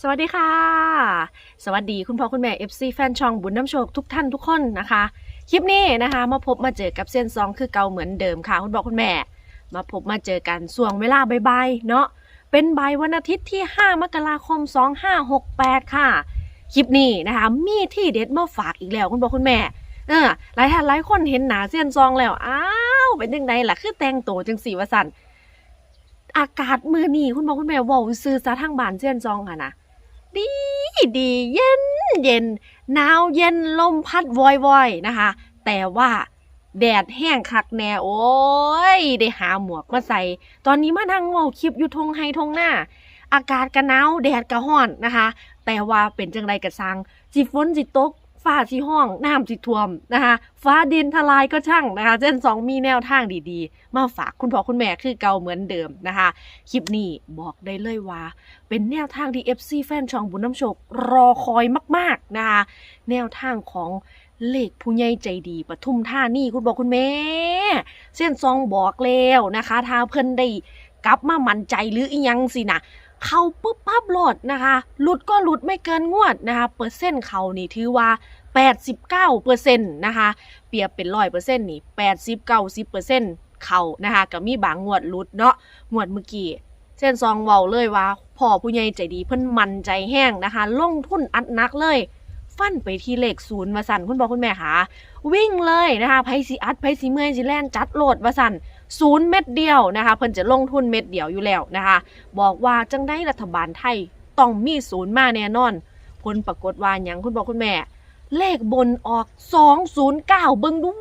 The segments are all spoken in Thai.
สวัสดีค่ะ สวัสดีคุณพ่อคุณแม่ FC แฟนช่องบุญน้ำโชคทุกท่านทุกคนนะคะ คลิปนี้นะคะ มาพบมาเจอกับเส้นซองคือเก่าเหมือนเดิมค่ะ คุณพ่อคุณแม่ มาพบมาเจอกันส่วงเวลาบ่ายๆเนาะเป็นบ่ายวันอาทิตย์ที่ 5 มกราคม 2568 ค่ะ คลิปนี้นะคะ มีที่เด็ดมาฝากอีกแล้วคุณพ่อคุณแม่เออหลายท่านหลายคนเห็นหนาเส้นซองแล้วอ้าวเป็นยังไงล่ะคือแต่งตัวจังสีวสันอากาศมือนี่คุณพ่อคุณแม่ว่าซื้อซะทางบานเส้นซองค่ะนะ ดีดีเย็นเย็นหนาวเย็นลมพัดวอยวอยนะคะ แต่ว่าแดดแห้งคักแน่โอ้ย ได้หาหมวกมาใส่ ตอนนี้มานั่งเว่าคลิปอยู่ทงไฮทงหน้า อากาศก็หนาวแดดกระห้อนนะคะ แต่ว่าเป็นจังไรกระซังจิฝนจิตก ฟ้าสิห้องน้ำสิท่วมนะคะฟ้าดินทลายก็ช่างนะคะเจนสองมีแนวทางดีๆ มาฝากคุณพ่อคุณแม่คือเก่าเหมือนเดิมนะคะคลิปนี้บอกได้เลยว่า เป็นแนวทางที่ FC แฟนช่องบุญน้ำโชครอคอยมากๆนะคะแนวทางของเลขผู้ใหญ่ใจดีปทุมท่านี่คุณบอกคุณแม่ เส้นซองบอกแล้วนะคะถ้าเพิ่นได้กลับมามั่นใจหรืออียังสินะ เขาปุ๊บปั๊บโหลดนะคะหลุดก็หลุดไม่เกินงวดนะคะ เปอร์เซ็นต์เขานี่ถือว่า 89เปอร์เซ็นต์นะคะ เปรียบเป็นร้อยเปอร์เซ็นต์นี่80 90เปอร์เซ็นต์เขานะคะก็มีบางงวดหลุดเนาะงวดเมื่อกี้เส้นซองเว้าเลยว่าพ่อผู้ใหญ่ใจดีเพิ่นมันใจแห้งนะคะ ลงทุนอัดนักเลย ฟันไปที่เลขศูนย์มาสั่นคุณบอคุณแม่คะวิ่งเลยนะคะไพสิอัดไพสิเมื่อยสิแลนจัดโหลดมาสั่น ศูนย์เม็ดเดียวนะคะเพิ่นจะลงทุนเม็ดเดียวอยู่แล้วนะคะ บอกว่าจังได้รัฐบาลไทยต้องมีศูนย์มาแน่นอน ผลปรากฏว่าหยังคุณบอกคุณแม่ เลขบนออก 209 เบิ่งดู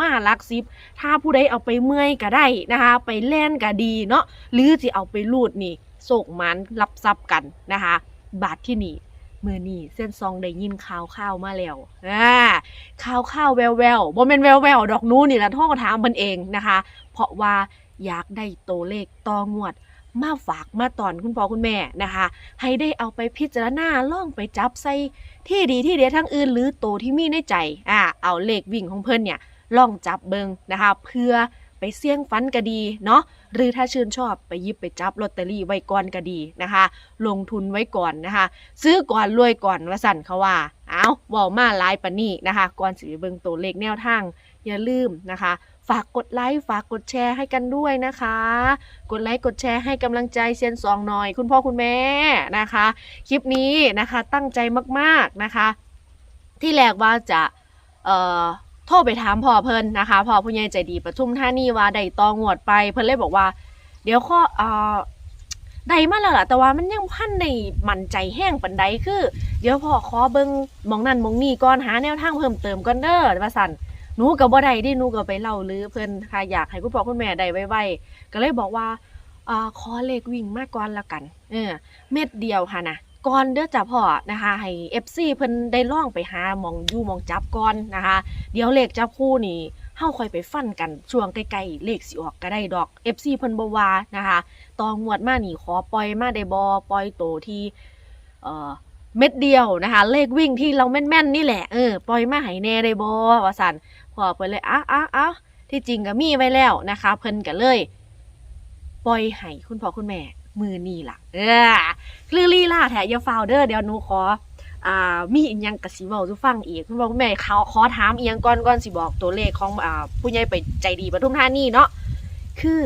มาลักสิบ ถ้าผู้ใดเอาไปเมื่อยก็ได้นะคะ ไปแล่นก็ดีเนาะหรือจะเอาไปรูดนี่โศกมันรับทรัพย์กันนะคะ บาทที่นี่มือนี่เส้นซองได้ยินข่าวข่าวมาแล้วอ่า ข่าวข่าวแววแววบ่แม่นแววแววดอกนู้นนี่ละท่องถามเพิ่นเองนะคะ เพราะว่าอยากได้ตัวเลขต่องวดมาฝากมาตอนคุณพ่อคุณแม่นะคะ ให้ได้เอาไปพิจารณาล่องไปจับใส่ที่ดีที่เดียทั้งอื่น หรือโตที่มีในใจอ่าเอาเลขวิ่งของเพิ่นเนี่ยล่องจับเบิงนะคะ เพื่อไปเสี่ยงฟันก็ดีเนาะหรือถ้าชื่นชอบไปยิบไปจับลอตเตอรี่ไว้ก่อนก็ดีนะคะ ลงทุนไว้ก่อนนะคะ ซื้อก่อนรวยก่อนว่าสั่นเขาว่า เอาว้ามาหลายปานนี้นะคะก่อนสิไปเบิงตัวเลขแนวทาง อย่าลืมนะคะ ฝากกดไลค์ฝากกดแชร์ให้กันด้วยนะคะ กดไลค์กดแชร์ให้กำลังใจเซียนสองหน่อย คุณพ่อคุณแม่นะคะ คลิปนี้นะคะตั้งใจมากๆนะคะ ที่แรกว่าจะเอ่อโทรไปถามพ่อเพิ่นนะคะพ่อผู้ใหญ่ใจดีประทุมท่านี่ว่าได้ตองวดไป เพิ่นเลยบอกว่า เดี๋ยวข้อเอ่อ ได้มาแล้วล่ะแต่ว่ามันยังพันในมันใจแห้งปันใดคือ เดี๋ยวพ่อขอเบิงมองนั่นมองนี่ก่อนหาแนวทางเพิ่มเติมก่อนเด้อว่าสันหนูก็บ่ได้ดิหนูก็ไปเล่าลือเพิ่อนค่ะอยากให้คุณพ่อคุณแม่ได้ไวๆก็เลยบอกว่าอ่าขอเลขวิ่งมากก่อนละกัน เออ เม็ดเดียวค่ะนะก่อนเด้อจ้ะพ่อนะคะ ให้ FC เพิ่นได้ล่องไปหามองยู่มองจับก่อนนะคะ เดี๋ยวเลขจับคู่นี่าค่อยไปฟันกันช่วงใกล้ๆเลขสิออกก็ได้ดอก FC เพิ่นบ่ว่านะคะตองงวดมานี่ขอปล่อยมาได้บ่ปล่อยโตที่เอ่อเม็ดเดียวนะคะ เลขวิ่งที่เราแม่นๆนี่แหละเออปล่อยมาให้แน่ได้บ่ว่าซั่นพอเพิ่นเลยอะอะอะที่จริงก็มีไว้แล้วนะคะ เพิ่นก็เลยปล่อยให้คุณพ่อคุณแม่มือนี่ล่ะ เออคือลีล่าแถอย่าฟาวเดอร์เดี๋ยวหนูขอ อ่ามีอีกยังกะสิเว้าสู่ฟังอีกคุณพ่อคุณแม่เขาขอถามอีกยังก่อนก่อนสิบอกตัวเลขของอ่าผู้ใหญ่ไปใจดีปทุมธานีเนาะคือ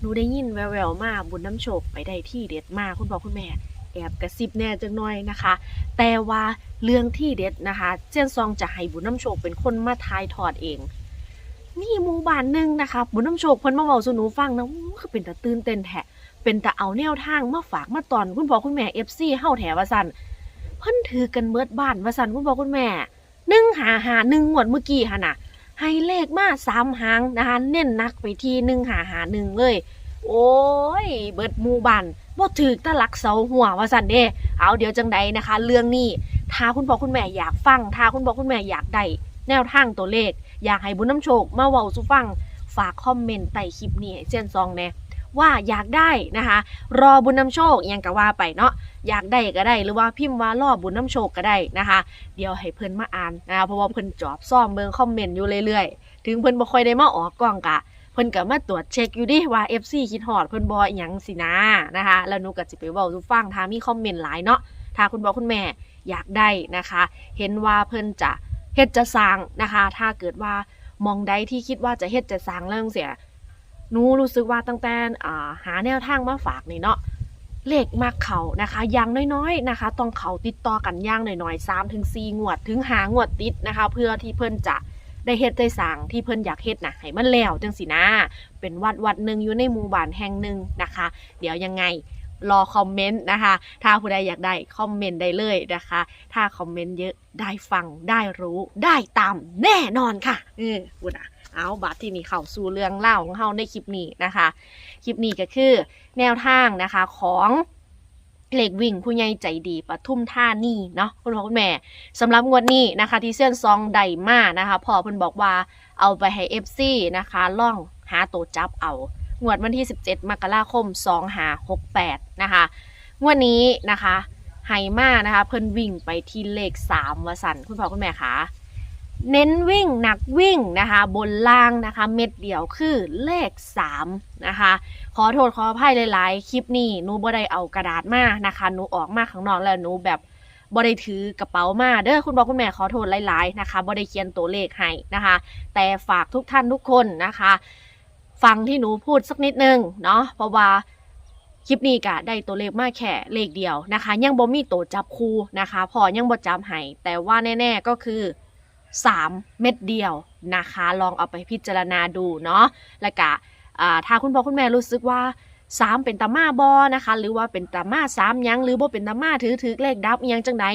หนูได้ยินแววๆมาบุญน้ำโชคไปได้ที่เด็ดมากคุณพ่อคุณแม่แอบกระซิบแน่จังหน่อยนะคะ แต่ว่าเรื่องที่เด็ดนะคะเจนซองจะให้บุญน้ำโชคเป็นคนมาทายทอดเองมีหมู่บ้านหนึ่งนะคะบุญน้ำโชคเพิ่นมาเว้าสู่หนูฟังนะคือเป็นตาตื่นเต้นแท้เป็นตาเอาแนวทางมาฝากมาตอนคุณพ่อคุณแม่ FC เฮาแถว่าซั่น เพิ่นถือกันเบิดบ้านว่าซั่นคุณพ่อคุณแม่1 5 5 1งวดเมื่อกี้หั่นน่ะให้เลขมา3หางนะคะเน้นหนักไปที่1 5 5 1เลย โอ้ย เบิดหมู่บ้านบ่ถือตะลักเสาหัวว่าซั่นเด้เอาเดี๋ยวจังใดนะคะ เรื่องนี้ถ้าคุณพ่อคุณแม่อยากฟังถ้าคุณพ่อคุณแม่อยากได้แนวทางตัวเลข อยากให้บุญน้ำโชคมาเว้าสู่ฟัง ฝากคอมเมนต์ใต้คลิปนี้ให้เซนซองแน่ ว่าอยากได้นะคะ รอบุญน้ำโชคยังก็ว่าไปเนาะอยากได้ก็ได้ หรือว่าพิมพ์ว่ารอบุญน้ำโชคก็ได้นะคะ เดี๋ยวให้เพิ่นมาอ่านนะคะเพราะว่าเพิ่นจอบซ่อมเบิ่งคอมเมนต์อยู่เรื่อยๆ ถึงเพิ่นบ่ค่อยได้มาออกกล้องกะเพิ่นก็มาตรวจเช็คอยู่ดิว่า FC คิดฮอดเพิ่นบ่อิหยังสินะนะคะ แล้วหนูก็สิไปเว้าสู่ฟังถ้ามีคอมเมนต์หลายเนาะถ้าคุณพ่อคุณแม่อยากได้นะคะ เห็นว่าเพิ่นจะเฮ็ดจะสร้างนะคะ ถ้าเกิดว่ามองใดที่คิดว่าจะเฮ็ดจะสร้างเรื่องเสีย หนูรู้สึกว่าตั้งแต่อ่าหาแนวทางมาฝากนี่เนาะเลขมากเขานะคะอย่างน้อยๆนะคะ ต้องเขาติดต่อกันย่างน้อยๆ3ถึง4งวด ถึงหางวดติดนะคะ เพื่อที่เพิ่นจะได้เฮ็ดได้สร้างที่เพิ่นอยากเฮ็ดนะให้มันแล้วจังสินะ เป็นวัดวัดหนึ่งอยู่ในหมู่บ้านแห่งหนึ่งนะคะ เดี๋ยวยังไงรอคอมเมนต์นะคะ ถ้าผู้ใดอยากได้คอมเมนต์ได้เลยนะคะ ถ้าคอมเมนต์เยอะได้ฟังได้รู้ได้ตามแน่นอนค่ะเออพูดอะ เอาบัตรที่นี่เข้าสู่เรื่องเล่าของเฮาในคลิปนี้นะคะ คลิปนี้ก็คือแนวทางนะคะของเหล็กวิ่งผู้ใหญ่ใจดีปทุมท่านี่เนาะคุณพ่อคุณแม่สำหรับงวดนี้นะคะ ที่เส้นซองไดมานะคะพ่อเพิ่นบอกว่าเอาไปให้ FC นะคะล่องหาตัวจับเอา งวดวันที่ 17 มกราคม 2568 นะคะ งวดนี้นะคะไฮมานะคะ เพิ่นวิ่งไปที่เลข 3วสันคุณพ่อคุณแม่คะ เน้นวิ่งหนักวิ่งนะคะบนล่างนะคะ เม็ดเดียวคือเลข 3 นะคะ ขอโทษขออภัยหลายๆ คลิปนี้หนูบ่ได้เอากระดาษมานะคะหนูออกมาข้างนอกแล้วหนูแบบบ่ได้ถือกระเป๋ามาเด้อคุณพ่อคุณแม่ขอโทษหลายๆนะคะบ่ได้เขียนตัวเลขให้นะคะ แต่ฝากทุกท่านทุกคนนะคะ ฟังที่หนูพูดสักนิดนึงเนาะเพราะว่าคลิปนี้กะได้ตัวเลขมาแค่เลขเดียวนะคะ ยังบ่มีตัวจับคู่นะคะ พอยังบ่จำให้แต่ว่าแน่ ๆก็คือ 3 เม็ดเดียวนะคะ ลองเอาไปพิจารณาดูเนาะแล้วก็ถ้าคุณพ่อคุณแม่รู้สึกว่า3เป็นตาม่าบอนะคะ หรือว่าเป็นตาม่าสามยัง หรือบ่าเป็นตาม่าถือถือเลขดับยังจังได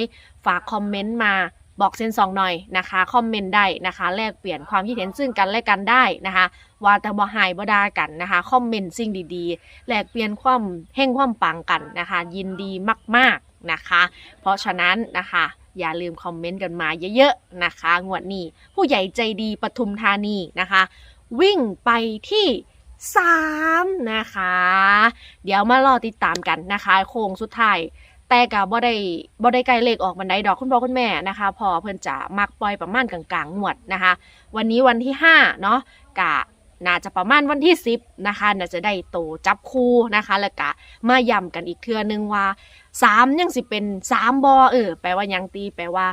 ฝากคอมเมนต์มาบอกเซนสองหน่อยนะคะคอมเมนต์ได้นะคะแลกเปลี่ยนความคิดเห็นซึ่งกันและกันได้นะคะว่าแต่บ่หายบ่ดากันนะคะคอมเมนต์สิ่งดีๆแลกเปลี่ยนความแห่งความปังกันนะคะ ยินดีมากๆนะคะ เพราะฉะนั้นนะคะ อย่าลืมคอมเมนต์กันมาเยอะๆนะคะ งวดนี้ ผู้ใหญ่ใจดีปทุมธานีนะคะ วิ่งไปที่ 3 นะคะ เดี๋ยวมารอติดตามกันนะคะ โค้งสุดท้ายแต่กับบ่ได้บ่ได้ไกลเลขออกบันไดดอกคุณพ่อคุณแม่นะคะ พอเพิ่นจะมักปล่อยประมาณกลางๆงวดนะคะ วันนี้วันที่5เนาะกะ น่าจะประมาณวันที่ 10นะคะน่าจะได้โตจับคู่นะคะ แล้วก็มาย้ำกันอีกเทื่อนึงว่า3ยังสิเป็น3บอเออแปลว่ายังตีแปลว่า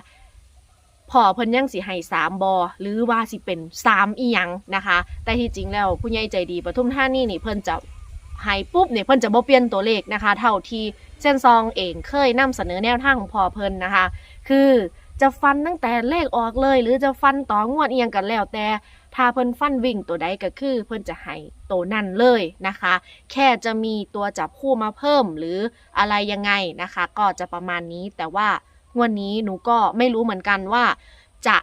พอเพิ่นยังสิให้สามบอหรือว่าสิเป็นสามอีหยังนะคะ แต่ที่จริงแล้วผู้ใหญ่ใจดีปทุมท่านี่นี่เพิ่นจะให้ปุ๊บเนี่ยเพิ่นจะบ่เปลี่ยนตัวเลขนะคะ เท่าที่เส้นซองเองเคยนำเสนอแนวทางของพอเพิ่นนะคะ คือ จะฟันตั้งแต่เลขออกเลย หรือจะฟันต่องวดเอียงกันแล้วแต่ถ้าเพิ่นฟันวิ่งตัวใดก็คือ เพิ่นจะให้ตัวนั่นเลยนะคะ แค่จะมีตัวจับคู่มาเพิ่มหรืออะไรยังไงนะคะ ก็จะประมาณนี้แต่ว่างวดนี้หนูก็ไม่รู้เหมือนกันว่าจะ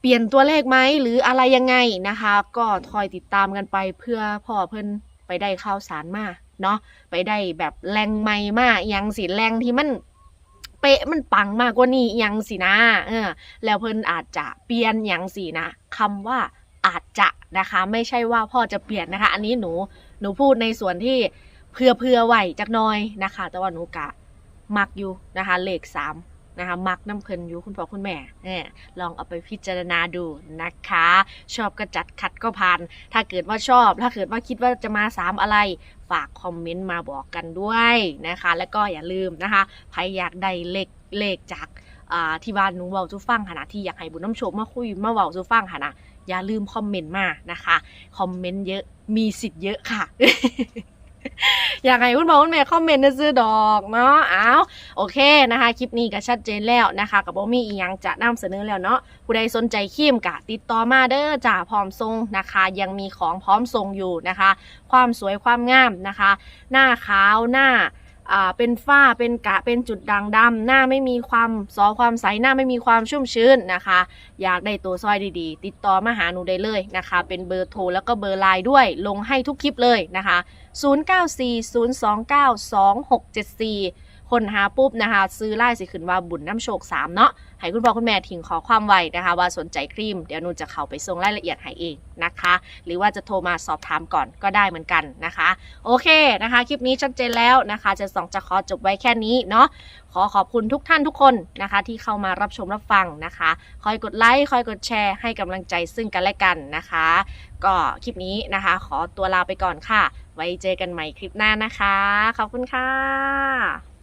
เปลี่ยนตัวเลขไหมหรืออะไรยังไงนะคะ ก็คอยติดตามกันไปเพื่อพ่อเพิ่นไปได้ข่าวสารมาเนาะไปได้แบบแรงไม่มากยังสิแรงที่มัน เป๊ะมันปังมากกว่านี้ยังสินะเออแล้วเพิ่นอาจจะเปลี่ยนยังสินะคำว่าอาจจะนะคะ ไม่ใช่ว่าพ่อจะเปลี่ยนนะคะ อันนี้หนูหนูพูดในส่วนที่เพื่อเพื่อไหวจักน้อยนะคะ แต่ว่าหนูกะมักอยู่นะคะเลขสามนะคะมักน้ำเพลินอยู่คุณพ่อคุณแม่เนี่ยลองเอาไปพิจารณาดูนะคะ ชอบก็จัดขัดก็ผ่าน ถ้าเกิดว่าชอบ ถ้าเกิดว่าคิดว่าจะมาสามอะไร ฝากคอมเมนต์มาบอกกันด้วยนะคะ แล้วก็อย่าลืมนะคะใครอยากได้เลขเลขจากที่บ้านนุ้งเบาจูฟังค่ะนะที่อยากให้บุญน้ำโชคมาคุยมาเบาจูฟังค่ะนะอย่าลืมคอมเมนต์มานะคะ คอมเมนต์เยอะมีสิทธิ์เยอะค่ะ อยากให้คุณพ่อคุณแม่คอมเมนต์ซื้อดอกเนาะอ้าวโอเคนะคะ คลิปนี้ก็ชัดเจนแล้วนะคะกับบ่มีอีหยังจะนำเสนอแล้วเนาะผู้ใดสนใจครีมกะติดต่อมาเด้อจ่าพร้อมทรงนะคะ ยังมีของพร้อมทรงอยู่นะคะ ความสวยความงามนะคะ หน้าขาวหน้า อ่าเป็นฝ้าเป็นกะเป็นจุดด่างดำหน้าไม่มีความซอความใสหน้าไม่มีความชุ่มชื้นนะคะ อยากได้ตัวซอยดีๆ ติดต่อมาหาหนูได้เลยนะคะ เป็นเบอร์โทรแล้วก็เบอร์ไลน์ด้วยลงให้ทุกคลิปเลยนะคะ 0940292674 คนหาปุ๊บนะคะ ซื้อไล่สิขึ้นว่าบุญน้ำโชค3เนาะให้คุณพ่อคุณแม่ทิ้งขอความไว้นะคะ ว่าสนใจครีม เดี๋ยวนูจะเข้าไปส่งรายละเอียดให้เองนะคะ หรือว่าจะโทรมาสอบถามก่อนก็ได้เหมือนกันนะคะ โอเคนะคะ คลิปนี้ชัดเจนแล้วนะคะ จะสองจะขอจบไว้แค่นี้เนาะขอขอบคุณทุกท่านทุกคนนะคะ ที่เข้ามารับชมรับฟังนะคะ คอยกดไลค์คอยกดแชร์ให้กำลังใจซึ่งกันและกันนะคะ ก็คลิปนี้นะคะ ขอตัวลาไปก่อนค่ะ ไว้เจอกันใหม่คลิปหน้านะคะ ขอบคุณค่ะ